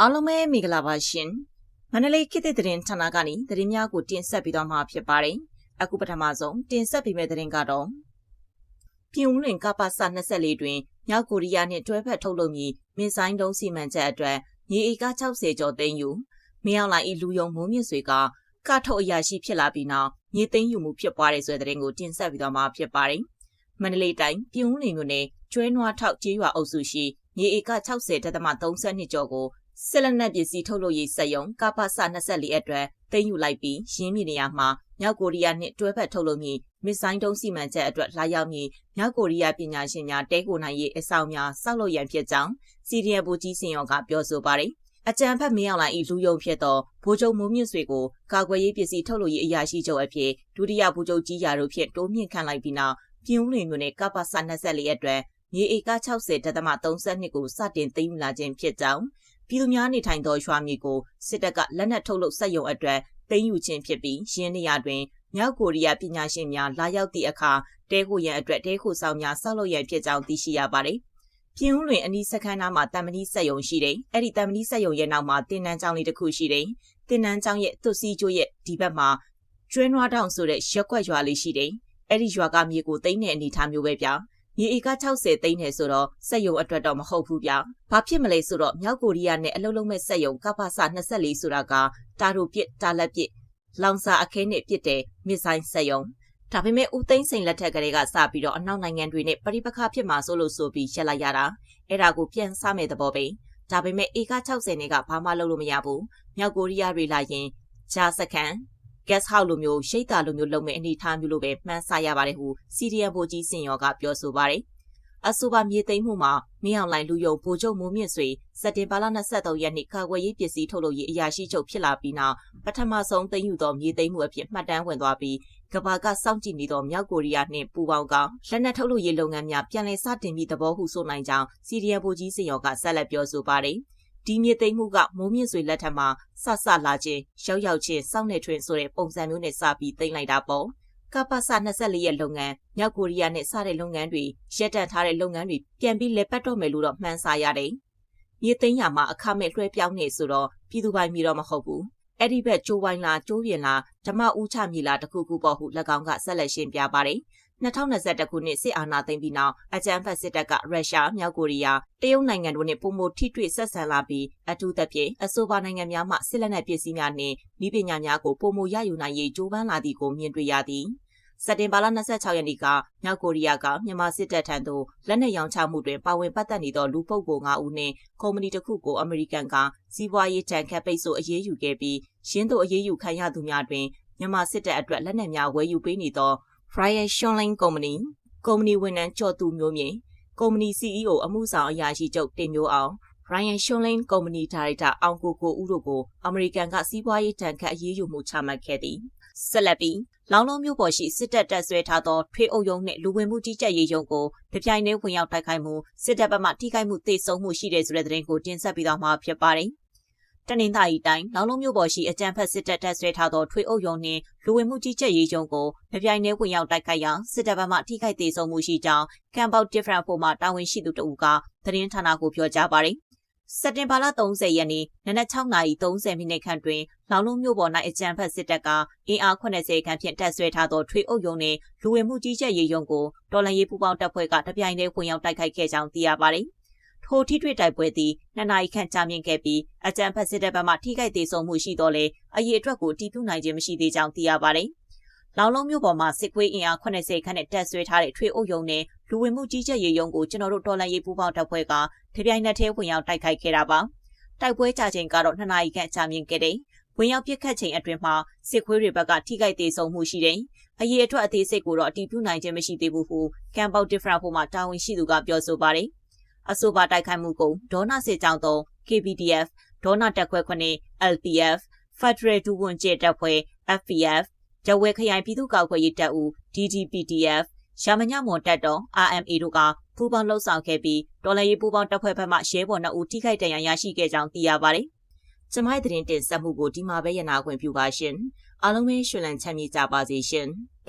အားလုံးပဲမင်္ဂလာပါရှင်မန္တလေးခေတ်သစ်သတင်းဌာနကနေသတင်းများကိုတင်ဆက်ပေးသွားမှာဖြစ်ပါတယ်အခုပထမဆုံးတင်ဆက်ပေးမယ့်သတင်းကတော့ပြည်ဦးလွင်ကပ္ပစ24တွင်မြောက်ကိုရီးယားနှင့်တွဲဖက်ထုတ်လုပ်မည်မစ်ဇိုင်းတုံးစီမံချက်အတွက်မြေဧက60ကျော်သိမ်းယူမင်းအောင်လိုင်ဤလူယုံမိုးမြင့်ဆွေကကထုတ်အရာရှိဖြစ်လာပြီးနောက်မြေသိမ်းယူမှုဖြစ်ပွားတဲ့ဆိုတဲ့သတင်းကိုတင်ဆက်ပေးသွားမှာဖြစ်ပါတယ်မန္တလေးတိုင်းပြည်ဦးလွင်မြို့နယ်ကျွဲနွားထောက်ကျေးရွာအုပ်စုရှိမြေဧက60.32ကျော်ကို စစ်လက်နက်ပစ္စည်းထုတ်လုပ်ရေးစက်ရုံကပ္ပစ24အတွက်သိမ်းယူလိုက်ပြီးရင်းမြစ်နေရာမှာမြောက်ကိုရီးယားနှင့်တွဲဖက်ထုတ်လုပ်မည်မစ်ဇိုင်းတုံးစီမံချက်အတွက်လာရောက်မည်မြောက်ကိုရီးယားပညာရှင်များတဲကိုနိုင်ရေးအဆောင်များစောက်လုပ်ရန်ဖြစ်ကြောင်းစီရီယယ်ဘူကြီးစင်ရောကပြောဆိုပါတယ်အကြံဖက်မင်းအောင်လိုင်ဤလူယုံဖြစ်သောဗိုလ်ချုပ်မိုးမြင့်ဆွေကိုကာကွယ်ရေးပစ္စည်းထုတ်လုပ်ရေးအရာရှိချုပ်အဖြစ်ဒုတိယဗိုလ်ချုပ်ကြီးရာတို့ဖြင့်တိုးမြင့်ခန့်လိုက်ပြီးနောက်ပြည်ဦးလွင်မြို့နယ်ကပ္ပစ24အတွက်မြေဧက60.32ကိုစတင်သိမ်းယူလာခြင်းဖြစ်ကြောင်း ပြည်သူများနေထိုင်သောရွာမြေကိုစစ်တပ်ကလက်နက်ထုတ်လုပ်စက်ရုံအတွက်သိမ်းယူခြင်းဖြစ်ပြီးရင်းနေရာတွင်မြောက်ကိုရီးယားပညာရှင်များလာရောက်သည့်အခါတဲခိုရန်အတွက်တဲခိုဆောင်များဆောက်လုပ်ရန်ဖြစ်ကြောင်းသိရှိရပါတယ်။ပြင်းဦးတွင်အနီးစခန်းသားမှာတမ္မဏိစက်ရုံရှိတယ်။အဲ့ဒီတမ္မဏိစက်ရုံရဲ့နောက်မှာတင်နန်းကျောင်းလေးတစ်ခုရှိတယ်။တင်နန်းကျောင်းရဲ့သွစီကျိုးရဲ့ဒီဘက်မှာကျွဲနွားတောင်ဆိုတဲ့ရက်ွက်ရွာလေးရှိတယ်။အဲ့ဒီရွာကမြေကိုသိမ်းတဲ့အနေအထားမျိုးပဲဗျာ။ မြေဧက60သိန်းနဲ့ဆိုတော့စက်ရုံအတွက်တော့မဟုတ်ဘူးဗျ။ဘာဖြစ်မလဲဆိုတော့မြောက်ကိုရီးယားနဲ့အလုံးလုံးမဲ့စက်ရုံကပ္ပစ24ဆိုတာကတာရိုပစ်တာလက်ပစ်လောင်စာအခဲနဲ့ပစ်တဲ့မစ်ဆိုင်စက်ရုံဒါပေမဲ့ဦးသိန်းစိန်လက်ထက်ကလေးကစပြီးတော့အနောက်နိုင်ငံတွေနဲ့ပရိပခဖြစ်မှာဆိုလို့ဆိုပြီးရက်လိုက်ရတာအဲ့ဒါကိုပြန်စားမဲ့သဘောပဲဒါပေမဲ့ဧက60နဲ့ကဘာမှလုပ်လို့မရဘူးမြောက်ကိုရီးယားတွေလာရင်ဂျာစကန် gas house လိုမျိုးရှိတ်တာလိုမျိုးလုပ်မဲ့အနေထားမျိုးလိုပဲမှန်းဆရပါတယ်ဟုစီရီယံဘိုကြီးစင်ရောကပြောဆိုပါတယ်။အဆိုပါမြေသိမ်းမှုမှာမင်းအောင်လိုင်လူယုံဗိုလ်ချုပ်မိုးမြင့်ဆွေစက်တင်ဘာလ23ရက်နေ့ကာကွယ်ရေးပစ္စည်းထုတ်လုပ်ရေးအရာရှိချုပ်ဖြစ်လာပြီးနောက်ပထမဆုံးသိမ်းယူသောမြေသိမ်းမှုအဖြစ်မှတ်တမ်းဝင်သွားပြီးကဘာကစောင့်ကြည့်နေသောမြောက်ကိုရီးယားနှင့်ပူးပေါင်းကလက်နက်ထုတ်လုပ်ရေးလုပ်ငန်းများပြန်လည်စတင်ပြီးသဘောဟုဆိုနိုင်ကြောင်းစီရီယံဘိုကြီးစင်ရောကဆက်လက်ပြောဆိုပါတယ်။ ဒီမြေသိမ်းမှုကမိုးမြင့်ဆွေလက်ထက်မှာဆဆလာခြင်းရောက်ရောက်ချင်းစောင့်နေထွင်ဆိုတဲ့ပုံစံမျိုးနဲ့စပြီးသိမ်းလိုက်တာပေါ့ကပ္ပစ24ရဲ့လုပ်ငန်းမြောက်ကိုရီးယားနဲ့စတဲ့လုပ်ငန်းတွေရက်တန့်ထားတဲ့လုပ်ငန်းတွေပြန်ပြီးလက်ပတ်တော့မယ်လို့တော့မှန်းဆရတယ်။မြေသိမ်းရမှာအခမဲ့လွှဲပြောင်းနေဆိုတော့ပြည်သူပိုင်မြေတော့မဟုတ်ဘူး။အဲ့ဒီဘက်ကျိုးဝိုင်းလားကျိုးပြင်လားဓမ္မဦးချမြေလားတခုခုပေါ့ဟု၎င်းကဆက်လက်ရှင်းပြပါတယ်။ 2021ခုနှစ်စစ်အာဏာသိမ်းပြီးနောက်အကြမ်းဖက်စစ်တပ်ကရုရှားမြောက်ကိုရီးယားတရုတ်နိုင်ငံတို့နဲ့ပုံမထိတွေ့ဆက်ဆံလာပြီးအထူးသဖြင့်အဆိုပါနိုင်ငံများမှစစ်လက်နက်ပစ္စည်းများနှင့်ဤပညာများကိုပုံမရယူနိုင်ရေးကြိုးပမ်းလာသည်ကိုမြင်တွေ့ရသည်စက်တင်ဘာလ26ရက်နေ့ကမြောက်ကိုရီးယားကမြန်မာစစ်တပ်ထံသို့လက်နက်ရောင်းချမှုတွင်ပါဝင်ပတ်သက်နေသောလူပုဂ္ဂိုလ်5ဦးနှင့်ကုမ္ပဏီတစ်ခုကိုအမေရိကန်ကစီးပွားရေးတန်ခတ်ပိတ်ဆို့အရေးယူခဲ့ပြီးရင်းတို့အရေးယူခံရသူများတွင်မြန်မာစစ်တပ်အတွက်လက်နက်များဝယ်ယူပေးနေသော Ryan Shonling Company ကုမ္ပဏီဝန်ထမ်းကျော်သူမျိုးမြင့်ကုမ္ပဏီ CEO အမှုဆောင်အရာရှိချုပ်တင်မျိုးအောင် Ryan Shonling ကုမ္ပဏီဒါရိုက်တာအောင်ကိုကိုဦးတို့ကိုအမေရိကန်ကစီးပွားရေးတန်ခတ်အရေးယူမှုချမှတ်ခဲ့သည်ဆက်လက်ပြီးလောင်လုံးမျိုးပေါ်ရှိစစ်တပ်တပ်ဆွဲထားသောထွေအုပ်ရုံးနှင့်လူဝင်မှုကြီးကြပ်ရေးရုံးကိုတပြိုင်တည်းဝင်ရောက်တိုက်ခိုက်မှုစစ်တပ်ဘက်မှထိခိုက်မှုသေဆုံးမှုရှိတဲ့ဆိုတဲ့သတင်းကိုတင်ဆက်ပြီးတော့မှာဖြစ်ပါတယ် တနင်္သာရီတိုင်းလောင်လုံးမြို့ပေါ်ရှိအကြံဖက်စစ်တပ်တပ်ဆွဲထားသောထွေအုပ်ရုံနှင့်လူဝင်မှုကြီးကြပ်ရေးရုံးကိုပြပြိုင်နေဝင်ရောက်တိုက်ခိုက်ရာစစ်တပ်ဘက်မှထိခိုက်သေးဆုံးမှုရှိကြောင်းကမ်ဘောက် different ဖို့မှတာဝန်ရှိသူတဦးကသတင်းဌာနကိုပြောကြားပါတယ်။စက်တင်ဘာလ30ရက်နေ့နနက်6:30မိနစ်ခန့်တွင်လောင်လုံးမြို့ပေါ်၌အကြံဖက်စစ်တပ်ကအင်အား80ခန့်ဖြင့်တပ်ဆွဲထားသောထွေအုပ်ရုံနှင့်လူဝင်မှုကြီးကြပ်ရေးရုံးကိုတော်လှန်ရေးပူးပေါင်းတပ်ဖွဲ့ကတပြိုင်တည်းဝင်ရောက်တိုက်ခိုက်ခဲ့ကြောင်းသိရပါတယ်။ ထိုထိတွေ့တိုက်ပွဲသည်နှစ်နာရီခန့်ကြာမြင့်ခဲ့ပြီးအကြံဖက်စစ်တပ်ဘက်မှထိခိုက်သေးဆုံးမှုရှိတော့လေအရေးအတွက်ကိုတီးပြနိုင်ခြင်းမရှိသေးကြောင်းသိရပါတယ်။လောင်လုံးမြို့ပေါ်မှာစစ်ကွေးအင်အား80ခန့်နဲ့တက်ဆွဲထားတဲ့ထွေအုပ်ယုံနဲ့လူဝင်မှုကြီးကြပ်ရေးယုံကိုကျွန်တော်တို့တော်လှန်ရေးပူးပေါင်းတပ်ဖွဲ့ကတပြိုင်နက်တည်းဝင်ရောက်တိုက်ခိုက်ခဲ့တာပါ။တိုက်ပွဲကြာချိန်ကတော့နှစ်နာရီခန့်ကြာမြင့်ခဲ့တယ်။ဝင်ရောက်ပစ်ခတ်ချိန်အတွင်းမှာစစ်ခွေးတွေဘက်ကထိခိုက်သေးဆုံးမှုရှိတယ်။အရေးအတွက်အသေးစိတ်ကိုတော့အတီးပြနိုင်ခြင်းမရှိသေးဘူးဟုကမ်ဘောက် different ဖို့မှတာဝန်ရှိသူကပြောဆိုပါတယ်။ အဆိုပါတိုက်ခိုက်မှုကိုဒေါနာစစ်ကြောင်းသုံး KPDF ဒေါနာတက်ခွဲခွနဲ့ LPF Federal ဒူဝန်ကျဲတပ်ဖွဲ့ FPF ကြဝဲခရိုင်ပြည်သူ့ကာကွယ်ရေးတပ်ဦး DDPDF ရှာမညမွန်တပ်တော် RMA တို့ကပူးပေါင်းလှုပ်ဆောင်ခဲ့ပြီးတော်လှန်ရေးပူးပေါင်းတပ်ဖွဲ့ဘက်မှရဲဘော်2ဦးထိခိုက်ဒဏ်ရာရရှိခဲ့ကြောင်းသိရပါတယ်။ကျမရဲ့သတင်းတင်ဆက်မှုကိုဒီမှာပဲရနာခွင့်ပြုပါရှင်။အားလုံးပဲရှင်လန်းချမ်းမြေ့ကြပါစေရှင်။